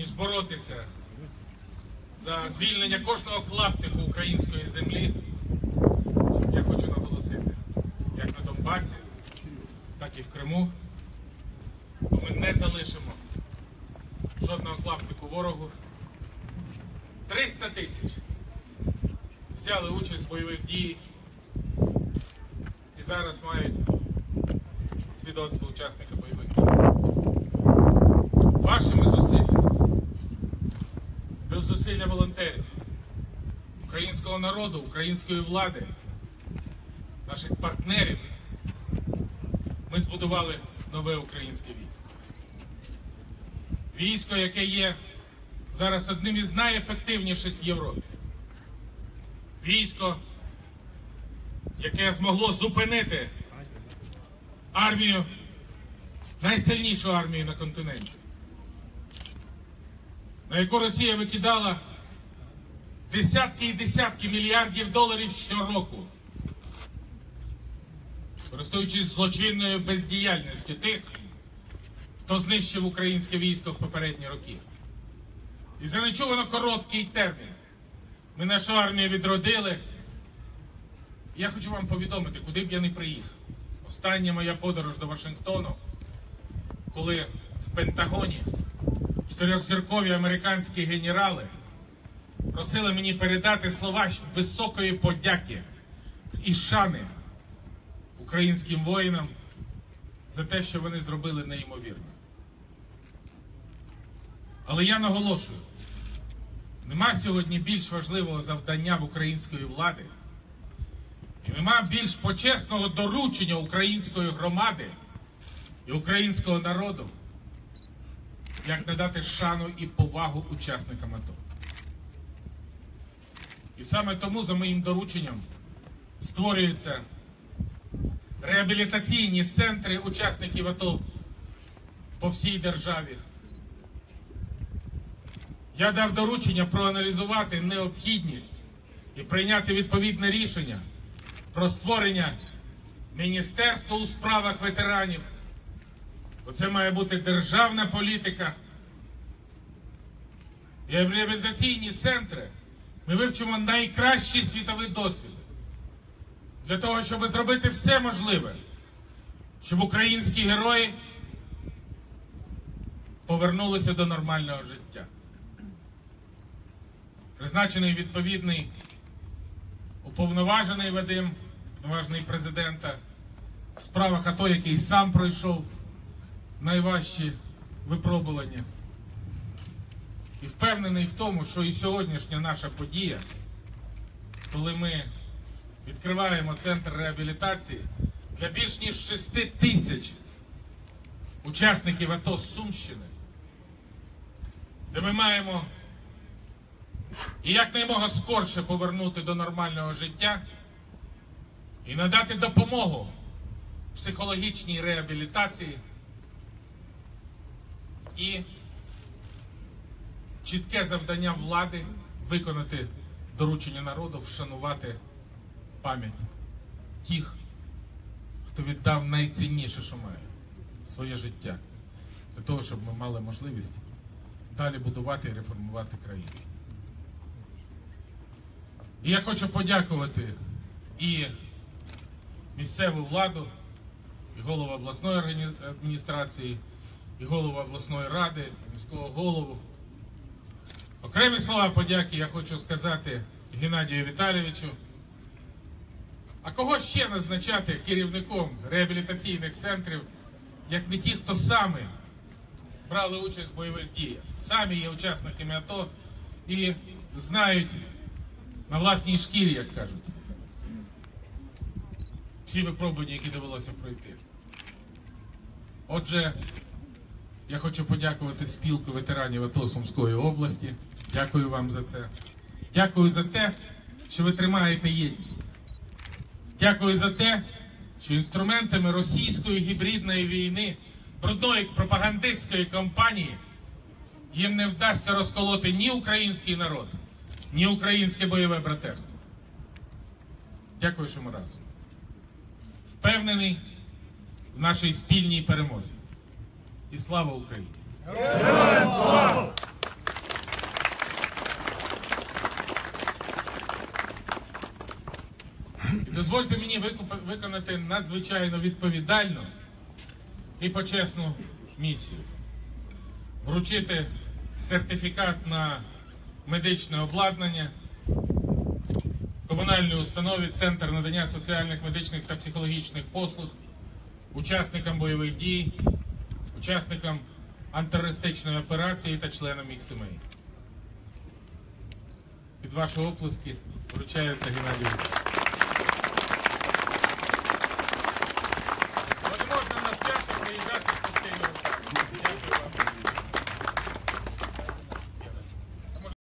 ніж боротися за звільнення кожного клаптику української землі, я хочу наголосити, як на Донбасі, так і в Криму, бо ми не залишимо жодного клаптику ворогу. 300 тисяч взяли участь в бойових діях і зараз мають свідоцтво учасника бойових дій. Вашими зусилля волонтерів, українського народу, української влади, наших партнерів, ми збудували нове українське військо. Військо, яке є зараз одним із найефективніших в Європі. Військо, яке змогло зупинити армію, найсильнішу армію на континенті, на яку Росія викидала десятки і десятки мільярдів доларів щороку, користуючись злочинною бездіяльністю тих, хто знищив українське військо в попередні роки. І за нечувано короткий термін ми нашу армію відродили. Я хочу вам повідомити, куди б я не приїхав. Остання моя подорож до Вашингтону, коли в Пентагоні чотирьохзіркові американські генерали просили мені передати слова високої подяки і шани українським воїнам за те, що вони зробили неймовірно. Але я наголошую, нема сьогодні більш важливого завдання в української влади, і нема більш почесного доручення української громади і українського народу, як надати шану і повагу учасникам АТО. І саме тому за моїм дорученням створюються реабілітаційні центри учасників АТО по всій державі. Я дав доручення проаналізувати необхідність і прийняти відповідне рішення про створення Міністерства у справах ветеранів. Бо це має бути державна політика. І реабілітаційні центри ми вивчимо найкращий світовий досвід для того, щоб зробити все можливе, щоб українські герої повернулися до нормального життя. Призначений відповідний уповноважений Вадим, уповноважений президента в справах АТО, який сам пройшов найважчі випробування. І впевнений в тому, що і сьогоднішня наша подія, коли ми відкриваємо центр реабілітації для більш ніж 6 тисяч учасників АТО Сумщини, де ми маємо і якнаймога скорше повернути до нормального життя і надати допомогу психологічній реабілітації і чітке завдання влади виконати доручення народу, вшанувати пам'ять тих, хто віддав найцінніше, що має своє життя, для того, щоб ми мали можливість далі будувати і реформувати країну. І я хочу подякувати і місцеву владу, і голову обласної адміністрації, і голову обласної ради, міського голову. Окремі слова подяки я хочу сказати Геннадію Віталійовичу. А кого ще назначати керівником реабілітаційних центрів, як не ті, хто саме брали участь в бойових діях, самі є учасниками АТО і знають на власній шкірі, як кажуть, всі випробування, які довелося пройти. Отже, я хочу подякувати спілку ветеранів АТО Сумської області. Дякую вам за це. Дякую за те, що ви тримаєте єдність. Дякую за те, що інструментами російської гібридної війни, брудної пропагандистської кампанії їм не вдасться розколоти ні український народ, ні українське бойове братерство. Дякую, що ми разом. Впевнений в нашій спільній перемозі і слава Україні! Героям слава! І дозвольте мені виконати надзвичайно відповідальну і почесну місію. Вручити сертифікат на медичне обладнання комунальній установі Центр надання соціальних медичних та психологічних послуг учасникам бойових дій учасникам антитерористичної операції та членам їх сімей. Під ваші оплески вручаються Вікторович.